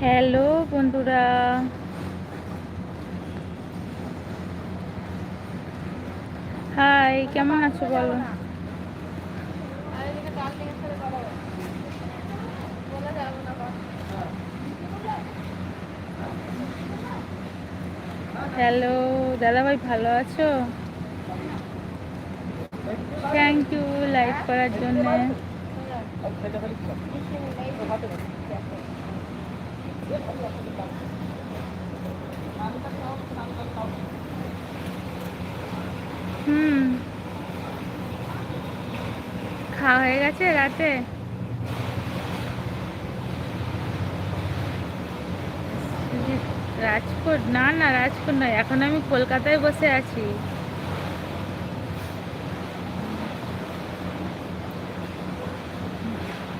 Hello বন্ধুরা। High, কেমন আছো বলো? হ্যালো, দাদাভাই ভালো আছো? থ্যাংক ইউ লাইক করার জন্য। হুম। খাওয়া হয়ে গেছে রাতে? রাজকোট? না না, রাজকোট নয়। এখন আমি কলকাতায় বসে আছি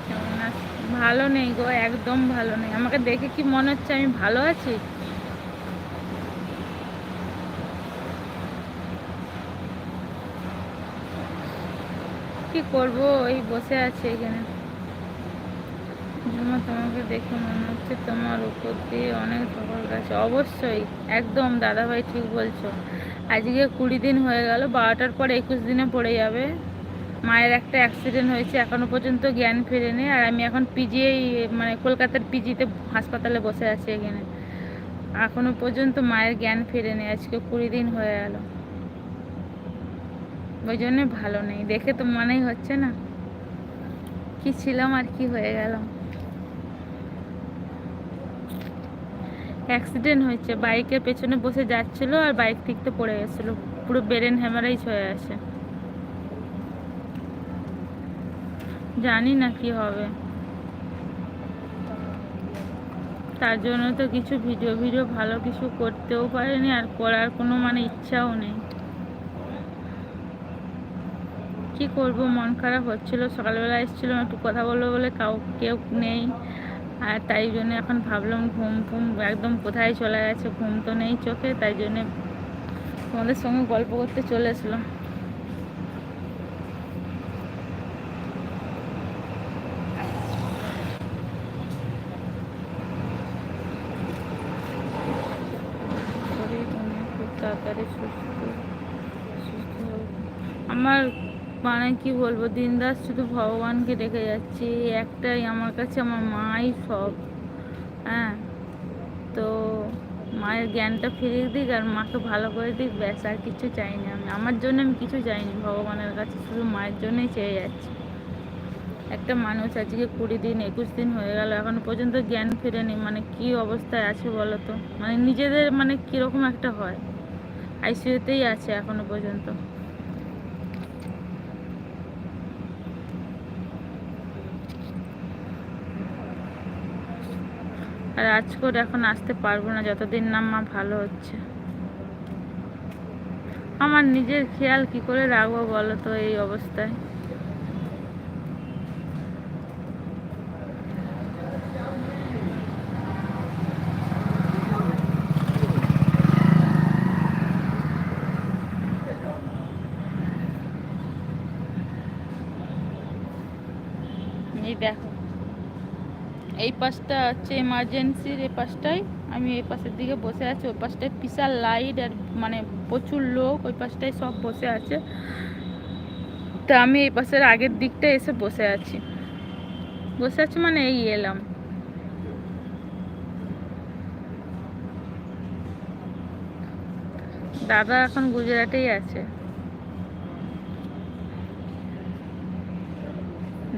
কেমন আছ- ভালো নেই গো, একদম ভালো নেই। আমাকে দেখে কি মনে হচ্ছে আমি ভালো আছি? কি করব, ওই বসে আছি এখানে। তোমাকে দেখে মনে হচ্ছে তোমার উপর দিয়ে অনেক ধকল গেছে অবশ্যই, একদম, দাদাভাই ঠিক বলছো। আজকে কুড়ি দিন হয়ে গেল, বারোটার পর একুশ দিনে পড়ে যাবে। মায়ের একটা অ্যাক্সিডেন্ট হয়েছে, এখনও পর্যন্ত জ্ঞান ফেরেনি, আর আমি এখন পিজিএই মানে কলকাতার পিজিতে হাসপাতালে বসে আছি এখানে। এখনও পর্যন্ত মায়ের জ্ঞান ফেরেনি, আজকে কুড়ি দিন হয়ে গেল। ওই জন্যে ভালো নেই, দেখে তো মনেই হচ্ছে না। কি ছিলাম আর কি হয়ে গেলাম। অ্যাক্সিডেন্ট হয়েছে বাইকের পেছনে বসে যাচ্ছিল আর বাইক থেকে পড়ে গেছিল, পুরো ব্রেন হ্যামারাইজ হয়ে আছে জানি না কি হবে। তার জন্য তো কিছু ভিডিও ভিডিও ভালো কিছু করতেও পারিনি, আর করার কোনো মানে ইচ্ছাও নেই। কি করব? মন খারাপ হচ্ছিল, সকালবেলা এসেছিলাম, একটু কথা বলব বলে কাউ, কেউ নেই। আর তাই জন্য এখন ভাবলাম ঘুম ফুম একদম কোথায় চলে গেছে, ঘুম তো নেই চোখে, তাই জন্যে তোমাদের সঙ্গে গল্প করতে চলে এসলাম শরীর মনে খুব তাড়াতাড়ি সুস্থ সুস্থ হোক। আমার মানে কি বলব দিনদাস শুধু ভগবানকে ডেকে যাচ্ছি, একটাই আমার কাছে, আমার মাই সব। হ্যাঁ তো মায়ের জ্ঞানটা ফিরিয়ে দিক আর মাকে ভালো করে দিক, ব্যাস, আর কিছু চাইনি আমি। আমার জন্য আমি কিছু চাইনি, ভগবানের কাছে শুধু মায়ের জন্যই চেয়ে যাচ্ছি। একটা মানুষ আজকে কুড়ি দিন, একুশ দিন হয়ে গেল, এখনও পর্যন্ত জ্ঞান ফেরেনি মানে কি অবস্থায় আছে বলো তো? মানে নিজেদের মানে কীরকম একটা হয়? আইসিইউতেই আছে এখনও পর্যন্ত। আর রাজকোট এখন আসতে পারব না, যতদিন না মা ভালো হচ্ছে। আমার নিজের খেয়াল কি করে রাখব বলো তো এই অবস্থায়? দেখো এই পাশটা হচ্ছে এমার্জেন্সির এই পাশটায়। আমি এই পাশের দিকে বসে আছি, ওই পাশটায় বিশাল লাইট আর মানে প্রচুর লোক, ওই পাশটায় সব বসে আছে। তা আমি এই পাশের আগের দিকটা এসে বসে আছি। বসে আছি মানে এই এলাম। দাদা এখন গুজরাটেই আছে।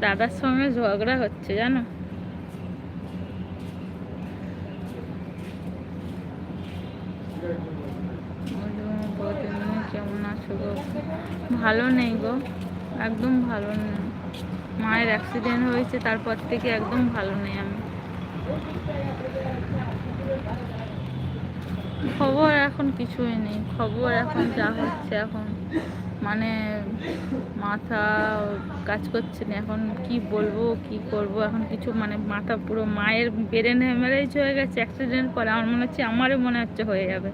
দাদার সঙ্গে ঝগড়া হচ্ছে, জানো বলো, বৌদিমণি কেমন আছো গো ভালো নেই গো, একদম ভালো নেই। মায়ের অ্যাক্সিডেন্ট হয়েছে, তারপর থেকে একদম ভালো নেই আমি। খবর এখন কিছুই নেই, খবর এখন যা হচ্ছে এখন। মানে মাথা কাজ করছে না। এখন কি বলব, কি করব? এখন কিছু মানে মাথা পুরো মায়ের ব্রেন হ্যামারেজ হয়ে গেছে অ্যাক্সিডেন্ট করে। আমার মনে হচ্ছে আমারও মনে হচ্ছে হয়ে যাবে।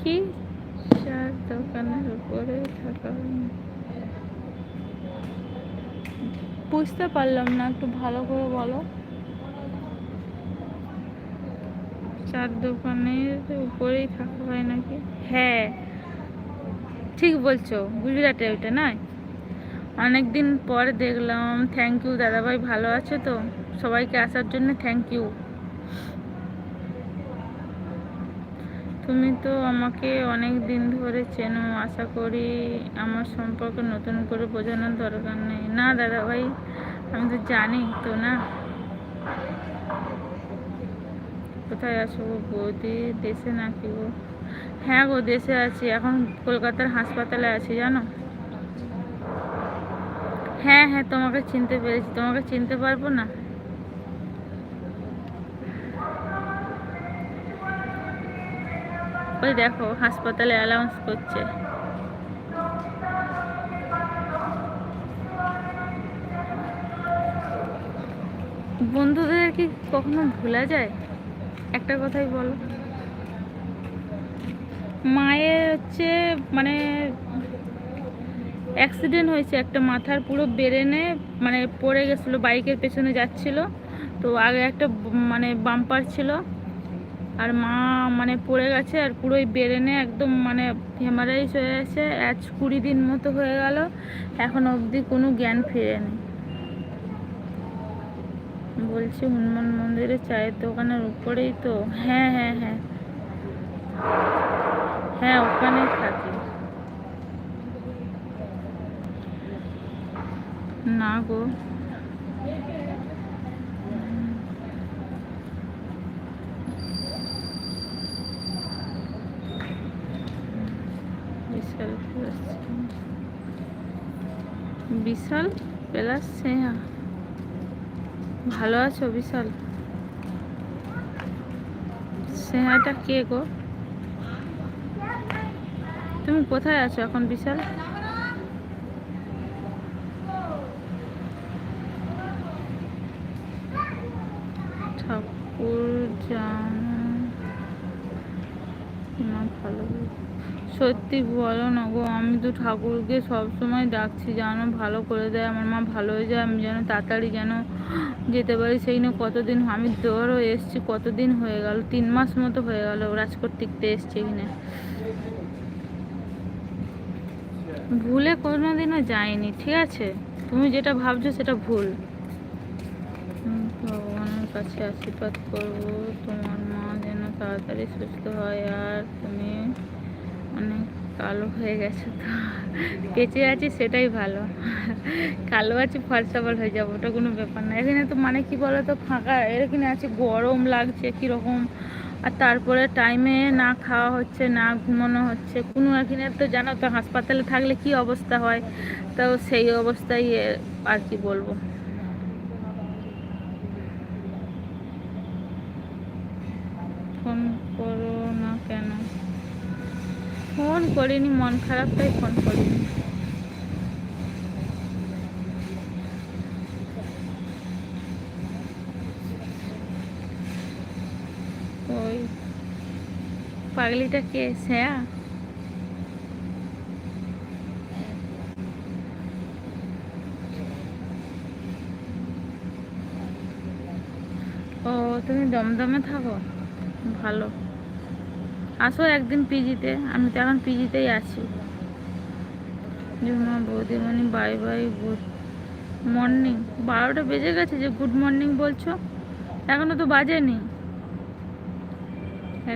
কি? চার দোকানের উপরে থাকা হয়নি। বুঝতে পারলাম না, একটু ভালো করে বলো। চার দোকানের উপরেই থাকা হয় নাকি? হ্যাঁ ঠিক বলছো, গুজরাটে ওইটা নয়। অনেকদিন পরে দেখলাম থ্যাংক ইউ দাদাভাই ভালো আছে তো? সবাইকে আসার জন্য থ্যাংক ইউ তুমি তো আমাকে অনেক দিন ধরে চেনো। আশা করি আমার সম্পর্কে নতুন করে বোঝানোর দরকার নেই। না দাদা ভাই আমি তো জানি তো না। কোথায় আছো গো? বৌদি দেশে নাকি গো? হ্যাঁ গো, দেশে আছি। এখন কলকাতার হাসপাতালে আছি, জানো? হ্যাঁ হ্যাঁ তোমাকে চিনতে পেরেছি। তোমাকে চিনতে পারব না? ওই দেখো হাসপাতালে অ্যালাউন্স করছে। বন্ধুদের কি কখনো ভোলা যায়? একটা কথাই বলো। মায়ের হচ্ছে মানে অ্যাক্সিডেন্ট হয়েছে, একটা মাথার পুরো বেরেনে মানে পড়ে গেছিল বাইকের পেছনে যাচ্ছিল। তো আগে একটা মানে বাম্পার ছিল। আর মা মানে পড়ে গেছে আর পুরোই বেরেনে একদম মানে হেমারাইজ হয়ে গেছে, আজ কুড়ি দিন মতো হয়ে গেল, এখন অবধি কোনো জ্ঞান ফিরেনি। বলছি হনুমান মন্দিরে চায়ের দোকানের উপরেই তো হ্যাঁ হ্যাঁ হ্যাঁ। হ্যাঁ ওখানেই থাকি। না গো। বিশাল প্লাস স্নেহা। ভালো আছো বিশাল? স্নেহাটা কে গো? তুমি কোথায় আছো এখন বিশাল ঠাকুর জানো না ভালো সত্যি বলো না গো, আমি তো ঠাকুরকে সবসময় ডাকছি যেন ভালো করে দেয়, আমার মা ভালো হয়ে যায়, আমি যেন তাড়াতাড়ি যেন যেতে পারি, সেই নিয়ে কতদিন আমি ধরো এসছি, কতদিন হয়ে গেল, তিন মাস মতো হয়ে গেল, রাজকোট টিকতে এসছি এখানে। ভুলে কোনোদিনও যায়নি ঠিক আছে? তুমি যেটা ভাবছ সেটা ভুল। ভগবানের কাছে আশীর্বাদ করব, তোমার মা যেন তাড়াতাড়ি সুস্থ হয়, আর তুমি অনেক কালো হয়ে গেছে তো। বেঁচে আছি সেটাই ভালো। কালো আছি ফলসাবল হয়ে যাব, ওটা কোনো ব্যাপার না। এখানে তো মানে কি বলো তো ফাঁকা। এখানে আছে, গরম লাগছে কীরকম। আর তারপরে টাইমে না খাওয়া হচ্ছে, না ঘুমানো হচ্ছে। কোনো এখানে তো জানো তো, হাসপাতালে থাকলে কি অবস্থা হয়? তো সেই অবস্থায় আর কি বলব ফোন করো না কেন ফোন করিনি, মন খারাপ তাই ফোন করিনি। ওই পাগলিটা কে, শ্রেয়া? ও, তুমি দমদমে থাকো? ভালো। আসো একদিন পিজিতে, আমি তো এখন পিজিতেই আছি। জুমা বৌদিমণি, বাই বাই, গুড মর্নিং। বারোটা বেজে গেছে যে গুড মর্নিং বলছো? এখনও তো বাজেনি।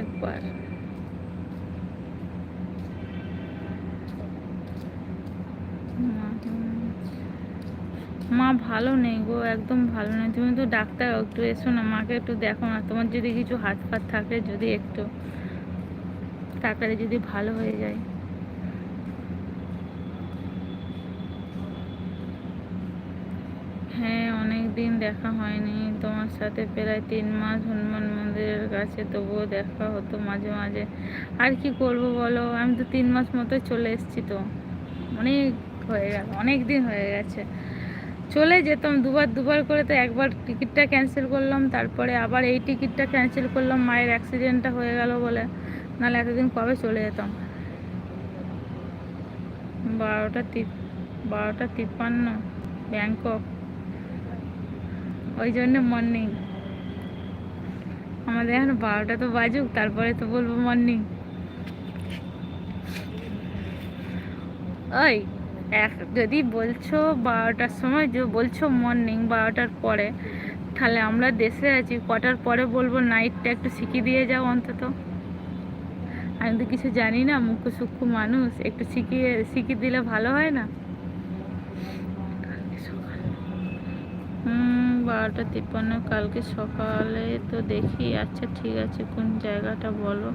একবার। মা ভালো নেই গো, একদম ভালো নেই। তুমি তো ডাক্তার, একটু এসো না, মাকে একটু দেখো না। তোমার যদি কিছু হাত ফাত থাকে, যদি একটু। তাড়াতাড়ি যদি ভালো হয়ে যায়। হ্যাঁ অনেক দিন দেখা হয়নি। তোমার সাথে প্রায় তিন মাস হনুমান মন্দিরের কাছে, তবুও দেখা হতো মাঝে মাঝে। আর কি করব বলো? আমি তো তিন মাস মতো চলে এসেছি তো। অনেক হয়ে গেল অনেক দিন হয়ে গেছে। চলে যেতাম, দুবার দুবার করে তো একবার টিকিটটা ক্যান্সেল করলাম। তারপরে আবার এই টিকিটটা ক্যান্সেল করলাম, মায়ের অ্যাক্সিডেন্টটা হয়ে গেল বলে। নাহলে এতদিন কবে চলে যেতাম? বারোটা বারোটা তিপ্পান্ন, ব্যাংকক। ওই জন্য মর্নিং আমাদের এখন বারোটা তো বাজুক, তারপরে তো বলব মর্নিং ওই, এক, যদি বলছো বারোটার সময় যে বলছো মর্নিং বারোটার পরে, তাহলে আমরা দেশে আছি, কটার পরে বলব নাইটটা একটু শিখিয়ে দিয়ে যাও অন্তত। আমি তো কিছু জানি না মুখ্য সূক্ষ্ম মানুষ, একটু শিখিয়ে শিখিয়ে দিলে ভালো হয় না? বারোটা তিপ্পান্ন, কালকে সকালে তো দেখি। আচ্ছা ঠিক আছে, কোন জায়গাটা বলো?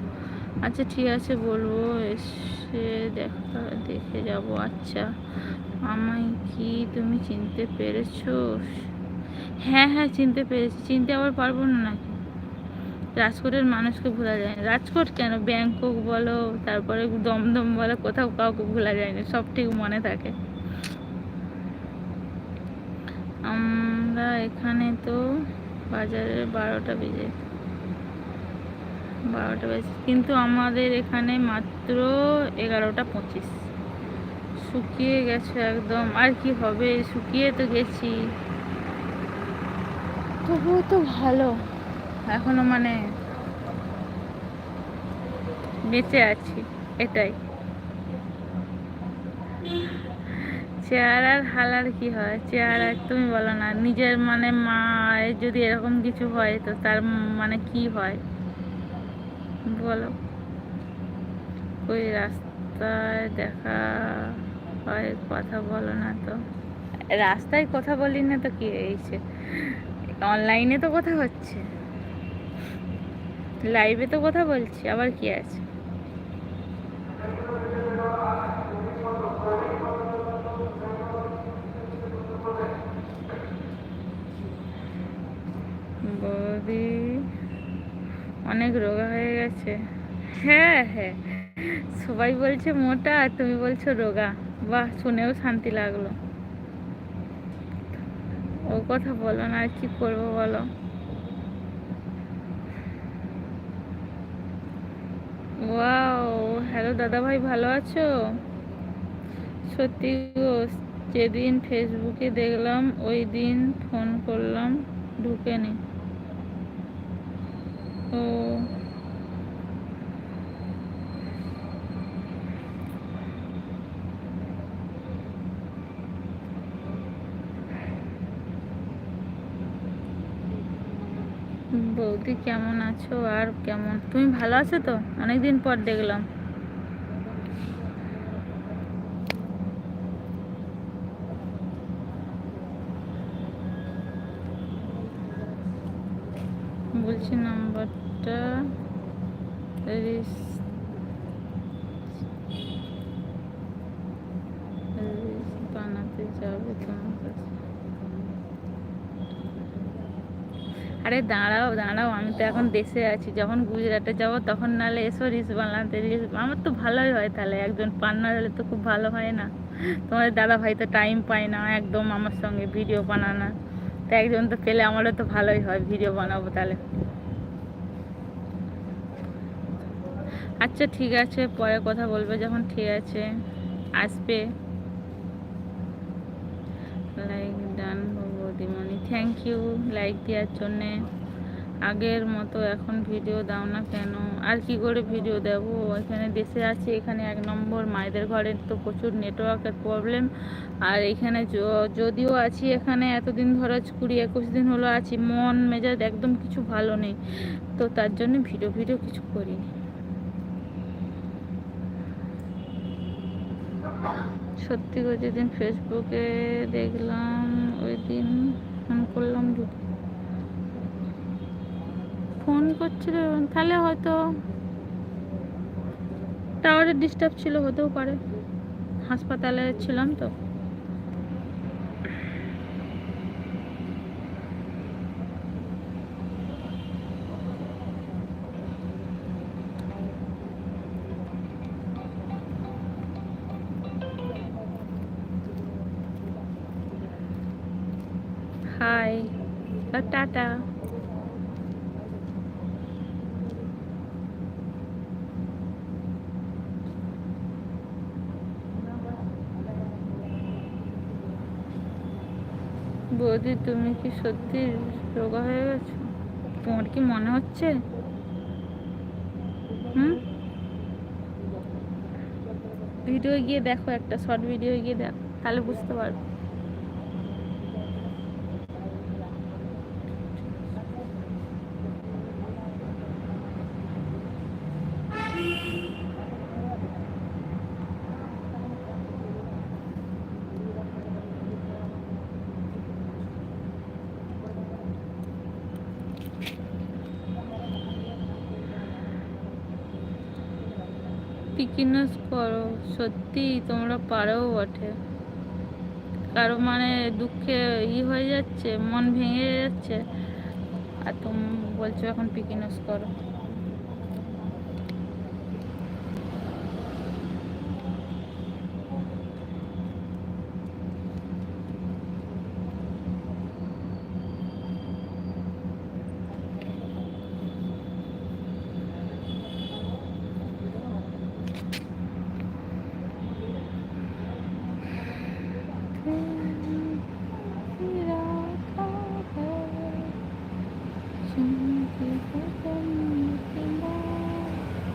আচ্ছা ঠিক আছে, বলব, এসে দেখা দেখে যাব। আচ্ছা আমায় কি তুমি চিনতে পেরেছ? হ্যাঁ হ্যাঁ চিনতে পেরেছি। চিনতে আবার পারব না নাকি? রাজকোটের মানুষকে ভোলা যায় না। রাজকোট কেন? ব্যাংকক বলো, তারপরে দমদম বলো, কোথাও কাউকে ভোলা যায় না, সব ঠিক মনে থাকে। আমরা এখানে তো বাজারে বারোটা বেজে। বারোটা বেজে। কিন্তু আমাদের এখানে মাত্র এগারোটা পঁচিশ। শুকিয়ে গেছে একদম। আর কি হবে? শুকিয়ে তো গেছি। তবুও তো ভালো। এখনও মানে বেঁচে আছি, এটাই। চেহারার হাল আর কি হয়? চেহারা তুমি বলো না, নিজের মানে মায়ের যদি এরকম কিছু হয় তো তার মানে কি হয়? বলো। ওই রাস্তায় দেখা হয়, কথা বলো না তো। রাস্তায় কথা বলি না তো কি হয়েছে? অনলাইনে তো কথা হচ্ছে। লাইভে তো কথা বলছি, আবার কি আছে? বৌদি, অনেক রোগা হয়ে গেছে। হ্যাঁ হ্যাঁ। সবাই বলছে মোটা, আর তুমি বলছো রোগা। বাহ, শুনেও শান্তি লাগল। ও কথা বলো না, আর কি করব বলো? ওয়াও হ্যালো দাদা ভাই ভালো আছো? সত্যি গো, যেদিন ফেসবুকে দেখলাম, ওই দিন ফোন করলাম, ঢুকেনি। ও বৌদি, কেমন আছো? আর কেমন? তুমি ভালো আছো তো? অনেকদিন পর দেখলাম। বলছি নাম্বারটা রিস- বানাতে যাবে তোমার কাছে আরে দাঁড়াও দাঁড়াও, আমি তো এখন দেশে আছি। যখন গুজরাটে যাব, তখন নালে এসো রিস বানাতে রিস আমার তো ভালোই হয় তাহলে। একজন পার্টনার হলে তো খুব ভালো হয় না। তোমাদের দাদা ভাই তো টাইম পায় না একদম আমার সঙ্গে ভিডিও বানানো তো একজন তো পেলে আমারও তো ভালোই হয় ভিডিও বানাবো তাহলে। আচ্ছা ঠিক আছে, পরে কথা বলবে যখন, ঠিক আছে। আসবে লাইক ডান বৌদিমণি থ্যাংক ইউ লাইক দেওয়ার জন্যে। আগের মতো এখন ভিডিও দাও না কেন? আর কি করে ভিডিও দেব? এখানে দেশে আছি, এখানে এক নম্বর মায়েদের ঘরে তো প্রচুর নেটওয়ার্কের প্রবলেম আর এখানে যদিও আছি এখানে, এতদিন ধরে কুড়ি একুশ দিন হলো আছি, মন মেজাজ একদম কিছু ভালো নেই। তো তার জন্য ভিডিও ভিডিও কিছু করিনি সত্যি করে যেদিন ফেসবুকে দেখলাম, ওই দিন ফোন করলাম যদি। ফোন করছিল, তাহলে হয়তো টাওয়ারের ডিস্টার্ব ছিল, হতেও পারে। হাসপাতালে ছিলাম তো হাই টাটা বৌদি, তুমি কি সত্যি রোগা হয়ে গেছো? তোমার কি মনে হচ্ছে? হুম? ভিডিও গিয়ে দেখো একটা, শর্ট ভিডিও গিয়ে দেখো, তাহলে বুঝতে পারবে। পিকিনস করো, সত্যি তোমরা পারো বটে। কারও মানে দুঃখে ই হয়ে যাচ্ছে, মন ভেঙে যাচ্ছে, আর তুমি বলছো এখন পিকিনস করো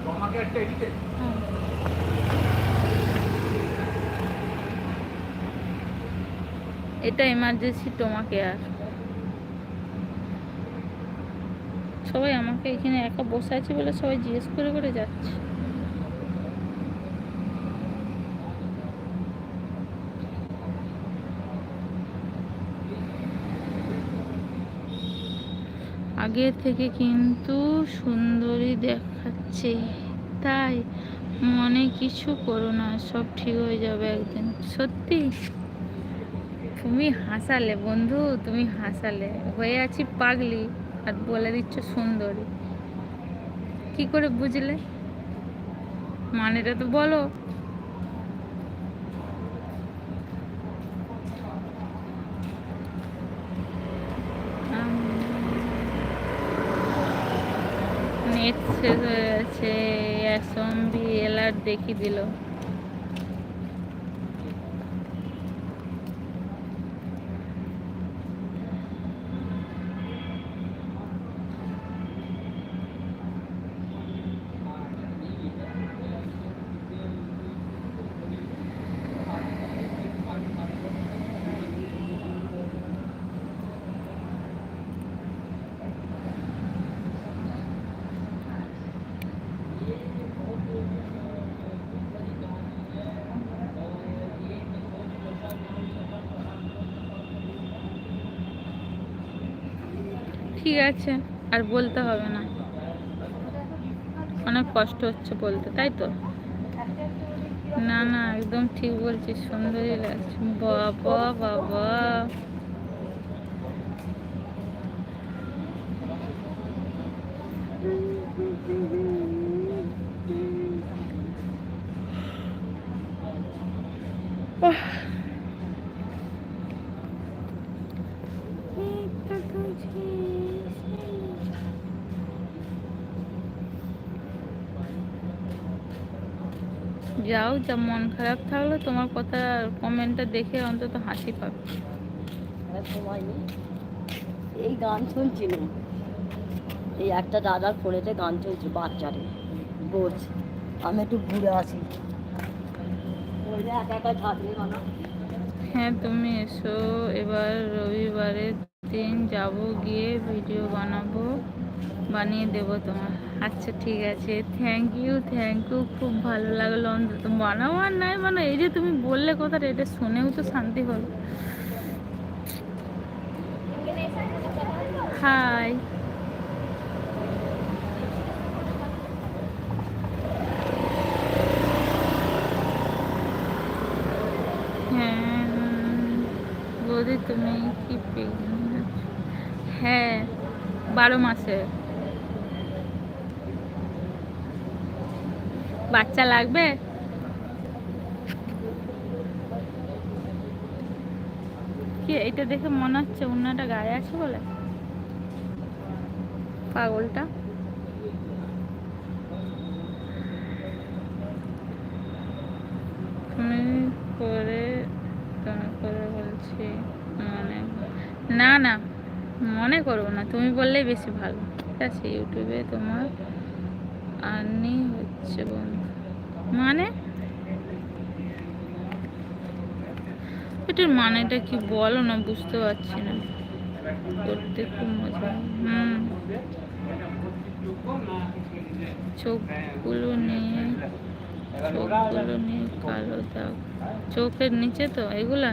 তোমাকে একটা এদিকে এটা এমার্জেন্সি তোমাকে আর। সবাই আমাকে এখানে একা বসে আছে বলে সবাই জিজ্ঞেস করে করে যাচ্ছে। আগে থেকে কিন্তু সুন্দরী দেখাচ্ছে। তাই? মনে কিছু করো না, সব ঠিক হয়ে যাবে একদিন। সত্যি? তুমি হাসালে বন্ধু, তুমি হাসালে। হয়ে আছি পাগলি, আর বলে দিচ্ছ সুন্দরী। কি করে বুঝলে? মানেটা তো বলো। নেট শেষ হয়ে গেছে সম্বি এলার্ট দেখি দিল। ঠিক আছে, আর বলতে হবে না। অনেক কষ্ট হচ্ছে বলতে, তাই তো? না না, একদম ঠিক বলছিস সুন্দরই লাগছে। বাবা বাবা। যাও যা মন খারাপ থাকল তোমার কথা কমেন্টটা দেখে অন্তত হাসি পাবে। এই গান শুনছিলাম এই একটা দাদার ফোনেতে গান চলছে বাচ্চারে। বোঝ আমি একটু ঘুরে আসি। হ্যাঁ তুমি এসো। এবার রবিবারের দিন যাব গিয়ে ভিডিও বানাবো বানিয়ে দেবো তোমার। আচ্ছা ঠিক আছে। থ্যাংক ইউ থ্যাংক ইউ খুব ভালো লাগল। অন্তত বানাও আর নাই মানে এই যে তুমি বললে কথাটা, এটা শুনেও তো শান্তি হলো। হাই হ্যাঁ বৌদি, তুমি কি? হ্যাঁ বারো মাসে। বাচ্চা লাগবে? কি, এটা দেখে মনে হচ্ছে অন্যটা গায়ে আছে বলে? পাগলটা? করে করে বলছি মানে না না, মনে করব না, তুমি বললেই বেশি ভালো। ঠিক আছে, ইউটিউবে তোমার আর্নি হচ্ছে বন্ধু। মানে? এটার মানেটা কি বলো না, বুঝতে পারছি না। করতে খুব মজা হুম। চোখগুলো নিয়ে চোখগুলো নিয়ে কালো দাগ। চোখের নিচে তো এগুলা?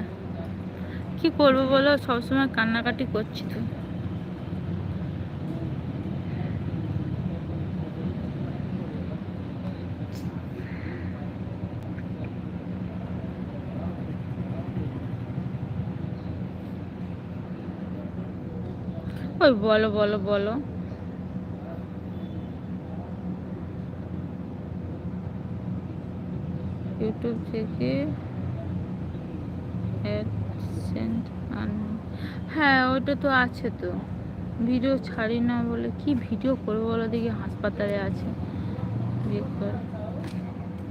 কি করব বলো? সবসময় কান্নাকাটি করছি তো। ওই বলো বলো বলো। ইউটিউব থেকে হ্যাঁ ওইটা তো আছে তো। ভিডিও ছাড়ি না বলে কি ভিডিও করব বলো দেখি, হাসপাতালে আছে।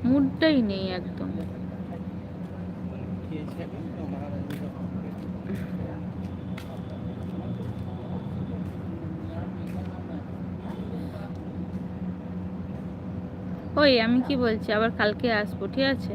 মুডটাই নেই একদম। ওই আমি কি বলছি? আবার কালকে আসব ঠিক আছে?